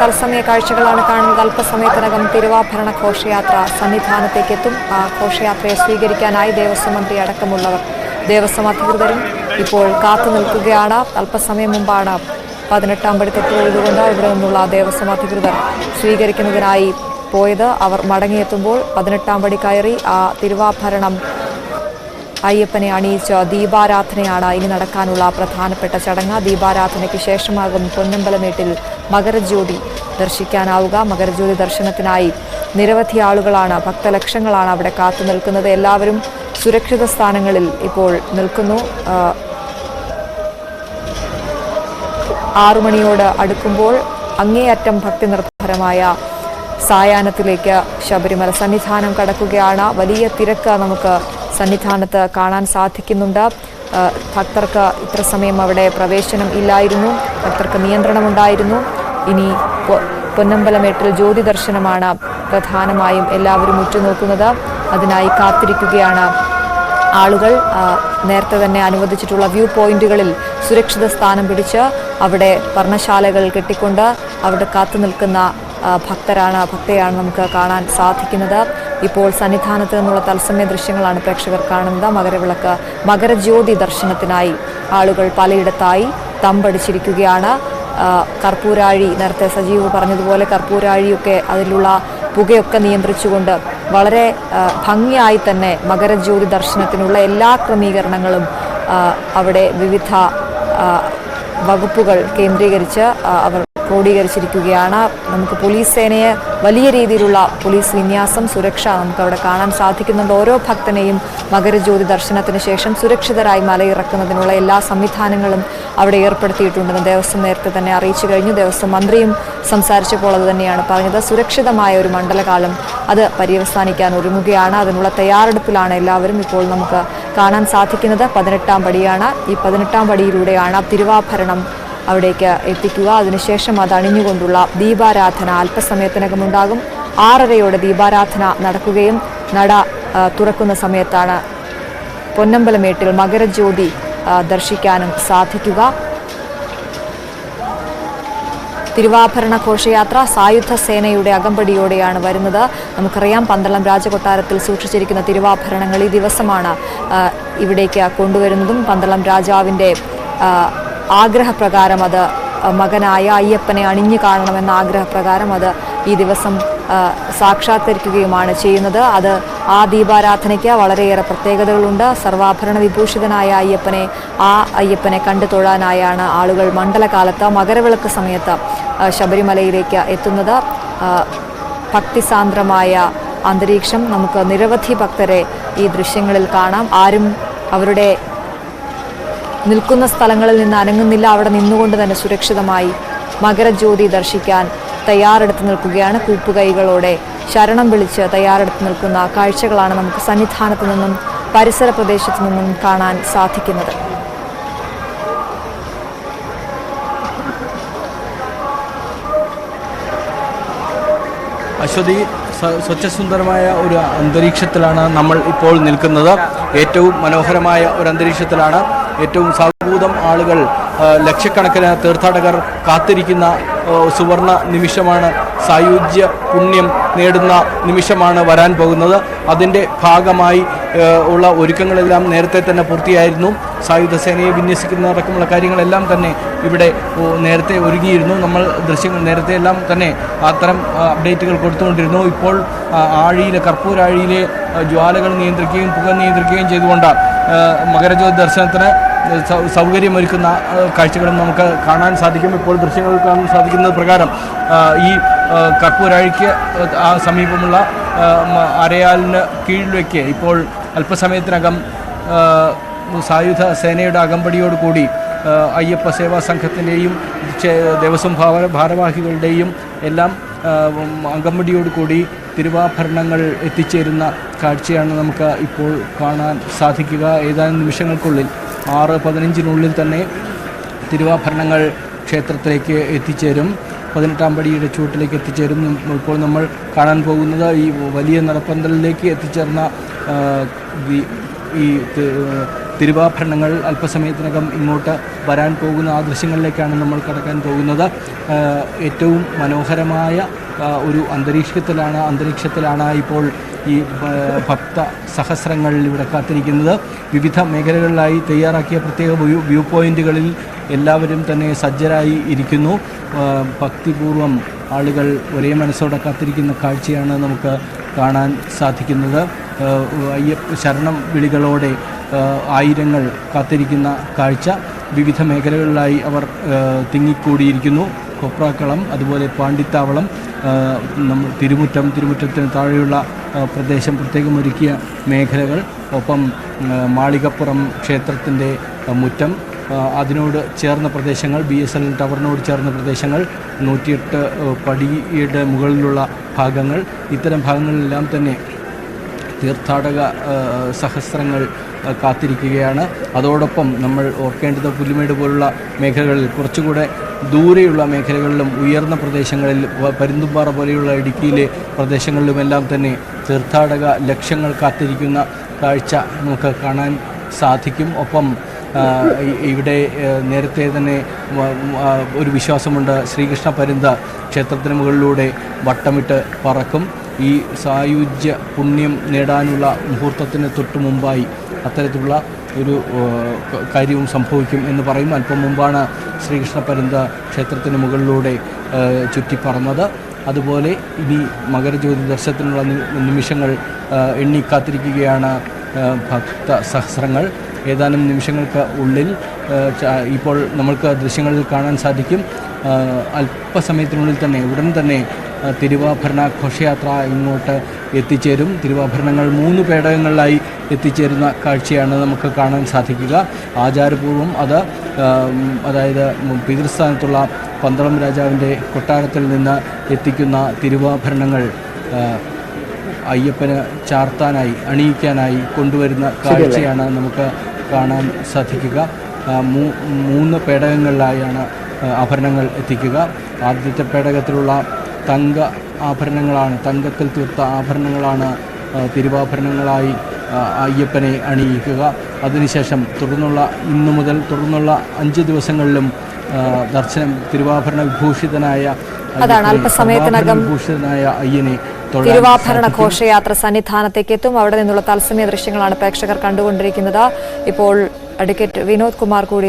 തത്സമയ കാഴ്ചകളാണ് കാണുന്നത്. അല്പസമയത്തിനകം തിരുവാഭരണ ഘോഷയാത്ര സന്നിധാനത്തേക്ക് എത്തും ആ ഘോഷയാത്രയെ സ്വീകരിക്കാനായി ദേവസ്വം മന്ത്രി അടക്കമുള്ളവർ ദേവസ്വം അധികൃതരും ഇപ്പോൾ കാത്തു നിൽക്കുകയാണ്. അല്പസമയം മുമ്പാണ് പതിനെട്ടാം പടി തൊട്ടുകൊണ്ടുകൊണ്ട് ഇവിടെ നിന്നുള്ള ദേവസ്വം അധികൃതർ സ്വീകരിക്കുന്നതിനായി പോയത്. അവർ മടങ്ങിയെത്തുമ്പോൾ പതിനെട്ടാം പടി കയറി ആ തിരുവാഭരണം അയ്യപ്പനെ അണിയിച്ച് ദീപാരാധനയാണ് ഇനി നടക്കാനുള്ള പ്രധാനപ്പെട്ട ചടങ്ങ്. ദീപാരാധനയ്ക്ക് ശേഷമാകും പൊന്നമ്പലമേട്ടിൽ മകരജ്യോതി ദർശിക്കാനാവുക. മകരജ്യോതി ദർശനത്തിനായി നിരവധി ആളുകളാണ് ഭക്തലക്ഷങ്ങളാണ് അവിടെ കാത്തു നിൽക്കുന്നത്. എല്ലാവരും സുരക്ഷിത സ്ഥാനങ്ങളിൽ ഇപ്പോൾ നിൽക്കുന്നു. ആറുമണിയോട് ആറു അടുക്കുമ്പോൾ അങ്ങേയറ്റം ഭക്തി നിർഭരമായ സായാഹ്നത്തിലേക്ക് ശബരിമല സന്നിധാനം കടക്കുകയാണ്. വലിയ തിരക്ക് നമുക്ക് സന്നിധാനത്ത് കാണാൻ സാധിക്കുന്നുണ്ട്. ഭക്തർക്ക് ഇത്ര സമയം അവിടെ പ്രവേശനം ഇല്ലായിരുന്നു. ഭക്തർക്ക് നിയന്ത്രണമുണ്ടായിരുന്നു. ഇനി പൊന്നമ്പലമേട്ടിൽ ജ്യോതി ദർശനമാണ് പ്രധാനമായും എല്ലാവരും ഉറ്റുനോക്കുന്നത്. അതിനായി കാത്തിരിക്കുകയാണ് ആളുകൾ. നേരത്തെ തന്നെ അനുവദിച്ചിട്ടുള്ള വ്യൂ പോയിന്റുകളിൽ സുരക്ഷിത സ്ഥാനം പിടിച്ച് അവിടെ വർണശാലകൾ കെട്ടിക്കൊണ്ട് അവിടെ കാത്തു നിൽക്കുന്ന ഭക്തരാണ് ഭക്തയാണ് നമുക്ക് കാണാൻ സാധിക്കുന്നത്. ഇപ്പോൾ സന്നിധാനത്ത് നിന്നുള്ള തത്സമയ ദൃശ്യങ്ങളാണ് പ്രേക്ഷകർ കാണുന്നത്. മകരവിളക്ക് മകരജ്യോതി ദർശനത്തിനായി ആളുകൾ പലയിടത്തായി തമ്പടിച്ചിരിക്കുകയാണ്. കർപ്പൂരാഴി നേരത്തെ സജീവ് പറഞ്ഞതുപോലെ കർപ്പൂരാഴിയൊക്കെ അതിലുള്ള പുകയൊക്കെ നിയന്ത്രിച്ചുകൊണ്ട് വളരെ ഭംഗിയായി തന്നെ മകരജ്യോതി ദർശനത്തിനുള്ള എല്ലാ ക്രമീകരണങ്ങളും അവിടെ വിവിധ വകുപ്പുകൾ കേന്ദ്രീകരിച്ച് അവർ ക്രോഡീകരിച്ചിരിക്കുകയാണ്. നമുക്ക് പോലീസ് സേനയെ വലിയ രീതിയിലുള്ള പോലീസ് വിന്യാസം സുരക്ഷ നമുക്ക് അവിടെ കാണാൻ സാധിക്കുന്നുണ്ട്. ഓരോ ഭക്തനെയും മകരജ്യോതി ദർശനത്തിന് ശേഷം സുരക്ഷിതരായി മലയിറക്കുന്നതിനുള്ള എല്ലാ സംവിധാനങ്ങളും അവിടെ ഏർപ്പെടുത്തിയിട്ടുണ്ടെന്ന് ദേവസ്വം നേരത്തെ തന്നെ അറിയിച്ചു കഴിഞ്ഞു. ദേവസ്വം മന്ത്രിയും സംസാരിച്ചപ്പോൾ അത് തന്നെയാണ് പറഞ്ഞത്. സുരക്ഷിതമായ ഒരു മണ്ഡലകാലം അത് പര്യവസാനിക്കാൻ ഒരുങ്ങുകയാണ്. അതിനുള്ള തയ്യാറെടുപ്പിലാണ് എല്ലാവരും ഇപ്പോൾ നമുക്ക് കാണാൻ സാധിക്കുന്നത്. പതിനെട്ടാം പടിയാണ്. ഈ പതിനെട്ടാം പടിയിലൂടെയാണ് തിരുവാഭരണം അവിടേക്ക് എത്തിക്കുക. അതിനുശേഷം അത് അണിഞ്ഞുകൊണ്ടുള്ള ദീപാരാധന അല്പസമയത്തിനകം ഉണ്ടാകും ആറരയോടെ ദീപാരാധന നടക്കുകയും നട തുറക്കുന്ന സമയത്താണ് പൊന്നമ്പലമേട്ടിൽ മകരജ്യോതി ദർശിക്കാനും സാധിക്കുക. തിരുവാഭരണ ഘോഷയാത്ര സായുധ സേനയുടെ അകമ്പടിയോടെയാണ് വരുന്നത്. നമുക്കറിയാം പന്തളം രാജകൊട്ടാരത്തിൽ സൂക്ഷിച്ചിരിക്കുന്ന തിരുവാഭരണങ്ങൾ ഈ ദിവസമാണ് ഇവിടേക്ക് കൊണ്ടുവരുന്നതും. പന്തളം രാജാവിന്റെ ആഗ്രഹപ്രകാരം അത് മകനായ അയ്യപ്പനെ അണിഞ്ഞു കാണണമെന്ന ആഗ്രഹപ്രകാരം അത് ഈ ദിവസം സാക്ഷാത്കരിക്കുകയുമാണ് ചെയ്യുന്നത്. അത് ആ ദീപാരാധനയ്ക്ക് വളരെയേറെ പ്രത്യേകതകളുണ്ട്. സർവാഭരണ വിഭൂഷിതനായ അയ്യപ്പനെ ആ അയ്യപ്പനെ കണ്ടു തൊഴാനായാണ് ആളുകൾ മണ്ഡലകാലത്ത് മകരവിളക്ക് സമയത്ത് ശബരിമലയിലേക്ക് എത്തുന്നത്. ഭക്തിസാന്ദ്രമായ അന്തരീക്ഷം. നമുക്ക് നിരവധി ഭക്തരെ ഈ ദൃശ്യങ്ങളിൽ കാണാം. ആരും അവരുടെ നിൽക്കുന്ന സ്ഥലങ്ങളിൽ നിന്ന് അനങ്ങുന്നില്ല. അവിടെ നിന്നുകൊണ്ട് തന്നെ സുരക്ഷിതമായി മകരജ്യോതി ദർശിക്കാൻ തയ്യാറെടുത്ത് നിൽക്കുകയാണ് കൂപ്പുകൈകളോടെ. ശരണം വിളിച്ച് തയ്യാറെടുത്ത് നിൽക്കുന്ന കാഴ്ചകളാണ് നമുക്ക് സന്നിധാനത്ത് നിന്നും പരിസര പ്രദേശത്തു നിന്നും കാണാൻ സാധിക്കുന്നത്. അശ്വതി സ്വച്ഛസുന്ദരമായ ഒരു അന്തരീക്ഷത്തിലാണ് നമ്മൾ ഇപ്പോൾ നിൽക്കുന്നത്. ഏറ്റവും മനോഹരമായ ഒരു അന്തരീക്ഷത്തിലാണ് ഏറ്റവും സാഹൂതം ആളുകൾ ലക്ഷക്കണക്കിന് തീർത്ഥാടകർ കാത്തിരിക്കുന്ന സുവർണ നിമിഷമാണ് സായുജ്യ പുണ്യം നേടുന്ന നിമിഷമാണ് വരാൻ പോകുന്നത്. അതിന്റെ ഭാഗമായി ഉള്ള ഒരുക്കങ്ങളെല്ലാം നേരത്തെ തന്നെ പൂർത്തിയായിരുന്നു. സായുധ സേനയെ വിന്യസിക്കുന്നതടക്കമുള്ള കാര്യങ്ങളെല്ലാം തന്നെ ഇവിടെ നേരത്തെ ഒരുങ്ങിയിരുന്നു. നമ്മൾ ദൃശ്യങ്ങൾ നേരത്തെ എല്ലാം തന്നെ അത്തരം അപ്ഡേറ്റുകൾ കൊടുത്തുകൊണ്ടിരുന്നു. ഇപ്പോൾ ആഴിയിലെ കർപ്പൂരാഴിയിലെ ജ്വാലകൾ നിയന്ത്രിക്കുകയും പുക നിയന്ത്രിക്കുകയും ചെയ്തുകൊണ്ട് മകരജ്യോതി ദർശനത്തിന് സൗകര്യമൊരുക്കുന്ന കാഴ്ചകളും നമുക്ക് കാണാൻ സാധിക്കും. ഇപ്പോൾ ദൃശ്യങ്ങൾ കാണാൻ സാധിക്കുന്നത് പ്രകാരം ഈ കർപ്പൂരാഴിക്ക് സമീപമുള്ള അരയാലിന് കീഴിലേക്ക് ഇപ്പോൾ അല്പസമയത്തിനകം സായുധ സേനയുടെ അകമ്പടിയോടുകൂടി അയ്യപ്പ സേവാ സംഘത്തിന്റെയും ദേവസ്വം ഭാവ ഭാരവാഹികളുടെയും എല്ലാം അകമ്പടിയോടുകൂടി കൂടി തിരുവാഭരണങ്ങൾ എത്തിച്ചേരുന്ന കാഴ്ചയാണ് നമുക്ക് ഇപ്പോൾ കാണാൻ സാധിക്കുക. ഏതാനും നിമിഷങ്ങൾക്കുള്ളിൽ ആറ് പതിനഞ്ചിനുള്ളിൽ തന്നെ തിരുവാഭരണങ്ങൾ ക്ഷേത്രത്തിലേക്ക് എത്തിച്ചേരും. പതിനെട്ടാം പടിയുടെ ചുവട്ടിലേക്ക് എത്തിച്ചേരും. ഇപ്പോൾ നമ്മൾ കാണാൻ പോകുന്നത് ഈ വലിയ നടപ്പന്തലിലേക്ക് എത്തിച്ചേർന്ന ഈ- തിരുവാഭരണങ്ങൾ അല്പസമയത്തിനകം ഇങ്ങോട്ട് വരാൻ പോകുന്ന ആ ദൃശ്യങ്ങളിലേക്കാണ് നമ്മൾ കടക്കാൻ പോകുന്നത്. ഏറ്റവും മനോഹരമായ ഒരു അന്തരീക്ഷത്തിലാണ് അന്തരീക്ഷത്തിലാണ് ഇപ്പോൾ ഈ ഭക്ത സഹസ്രങ്ങൾ ഇവിടെ കാത്തിരിക്കുന്നത്. വിവിധ മേഖലകളിലായി തയ്യാറാക്കിയ പ്രത്യേക വ്യൂ വ്യൂ പോയിന്റുകളിൽ എല്ലാവരും തന്നെ സജ്ജരായി ഇരിക്കുന്നു. ഭക്തിപൂർവം ആളുകൾ ഒരേ മനസ്സോടെ കാത്തിരിക്കുന്ന കാഴ്ചയാണ് നമുക്ക് കാണാൻ സാധിക്കുന്നത്. അയ്യപ്പ ശരണം വിളികളോടെ ആയിരങ്ങൾ കാത്തിരിക്കുന്ന കാഴ്ച. വിവിധ മേഖലകളിലായി അവർ തിങ്ങിക്കൂടിയിരിക്കുന്നു. കൊപ്രാക്കളം അതുപോലെ പാണ്ടിത്താവളം ആ, നമ്മൾ തിരുമുറ്റം തിരുമുറ്റത്തിന് താഴെയുള്ള പ്രദേശം പ്രത്യേകം ഒരുക്കിയ മേഖലകൾ ഒപ്പം മാളികപ്പുറം ക്ഷേത്രത്തിന്റെ മുറ്റം അതിനോട് ചേർന്ന പ്രദേശങ്ങൾ ബി എസ് എൽ ടവറിനോട് ചേർന്ന പ്രദേശങ്ങൾ നൂറ്റിയെട്ട് പടിയുടെ മുകളിലുള്ള ഭാഗങ്ങൾ ഇത്തരം ഭാഗങ്ങളിലെല്ലാം തന്നെ തീർത്ഥാടക സഹസ്രങ്ങൾ കാത്തിരിക്കുകയാണ്. അതോടൊപ്പം നമ്മൾ ഓർക്കേണ്ടത് പുല്ലുമേട് പോലുള്ള മേഖലകളിൽ കുറച്ചുകൂടെ ദൂരെയുള്ള മേഖലകളിലും ഉയർന്ന പ്രദേശങ്ങളിൽ പരുന്തുംപാറ പോലെയുള്ള ഇടുക്കിയിലെ പ്രദേശങ്ങളിലുമെല്ലാം തന്നെ തീർത്ഥാടക ലക്ഷ്യങ്ങൾ കാത്തിരിക്കുന്ന കാഴ്ച നമുക്ക് കാണാൻ സാധിക്കും. ഒപ്പം ഇവിടെ നേരത്തെ തന്നെ ഒരു വിശ്വാസമുണ്ട്. ശ്രീകൃഷ്ണ പരുന്ത ക്ഷേത്രത്തിന് മുകളിലൂടെ വട്ടമിട്ട് പറക്കും. ഈ സായുജ്യ പുണ്യം നേടാനുള്ള മുഹൂർത്തത്തിന് തൊട്ടു മുമ്പായി അത്തരത്തിലുള്ള ഒരു കാര്യവും സംഭവിക്കും എന്ന് പറയും അല്പം മുമ്പാണ് ശ്രീകൃഷ്ണ പരുന്ത ക്ഷേത്രത്തിന് മുകളിലൂടെ ചുറ്റി ചുറ്റിപ്പറന്നത്. അതുപോലെ ഇനി മകരജ്യോതി ദർശനത്തിനുള്ള നിമിഷങ്ങൾ എണ്ണി കാത്തിരിക്കുകയാണ് ഭക്ത സഹസ്രങ്ങൾ. ഏതാനും നിമിഷങ്ങൾക്ക് ഉള്ളിൽ ഇപ്പോൾ നമ്മൾക്ക് ദൃശ്യങ്ങളിൽ കാണാൻ സാധിക്കും. അല്പസമയത്തിനുള്ളിൽ തന്നെ ഉടൻ തന്നെ തിരുവാഭരണ ഘോഷയാത്ര ഇങ്ങോട്ട് എത്തിച്ചേരും. തിരുവാഭരണങ്ങൾ മൂന്ന് പേടകങ്ങളിലായി എത്തിച്ചേരുന്ന കാഴ്ചയാണ് നമുക്ക് കാണാൻ സാധിക്കുക. ആചാരപൂർവം അത് അതായത് പിതൃസ്ഥാനത്തുള്ള പന്തളം രാജാവിന്റെ കൊട്ടാരത്തിൽ നിന്ന് എത്തിക്കുന്ന തിരുവാഭരണങ്ങൾ അയ്യപ്പന് ചാർത്താനായി അണിയിക്കാനായി കൊണ്ടുവരുന്ന കാഴ്ചയാണ് നമുക്ക് കാണാൻ സാധിക്കുക. മൂന്ന് പേടകങ്ങളിലായാണ് ആഭരണങ്ങൾ എത്തിക്കുക. ആദ്യത്തെ പേടകത്തിലുള്ള തങ്ക ആഭരണങ്ങളാണ് തങ്കത്തിൽ തീർത്ത ആഭരണങ്ങളാണ് തിരുവാഭരണങ്ങളായി അയ്യപ്പനെ അണിയിക്കുക. അതിനുശേഷം തുടർന്നുള്ള ഇന്നു മുതൽ തുടർന്നുള്ള അഞ്ച് ദിവസങ്ങളിലും ദർശനം തിരുവാഭരണ വിഭൂഷിതനായ അതാണ് അല്പസമയത്തിനകം ഭൂഷിതനായ വിഭൂഷിതനായ അയ്യനെ തിരുവാഭരണ. ഘോഷയാത്ര സന്നിധാനത്തേക്ക് എത്തും. അവിടെ നിന്നുള്ള തത്സമയ ദൃശ്യങ്ങളാണ് പ്രേക്ഷകർ കണ്ടുകൊണ്ടിരിക്കുന്നത്. ഇപ്പോൾ അഡ്വക്കേറ്റ് വിനോദ് കുമാർ കൂടി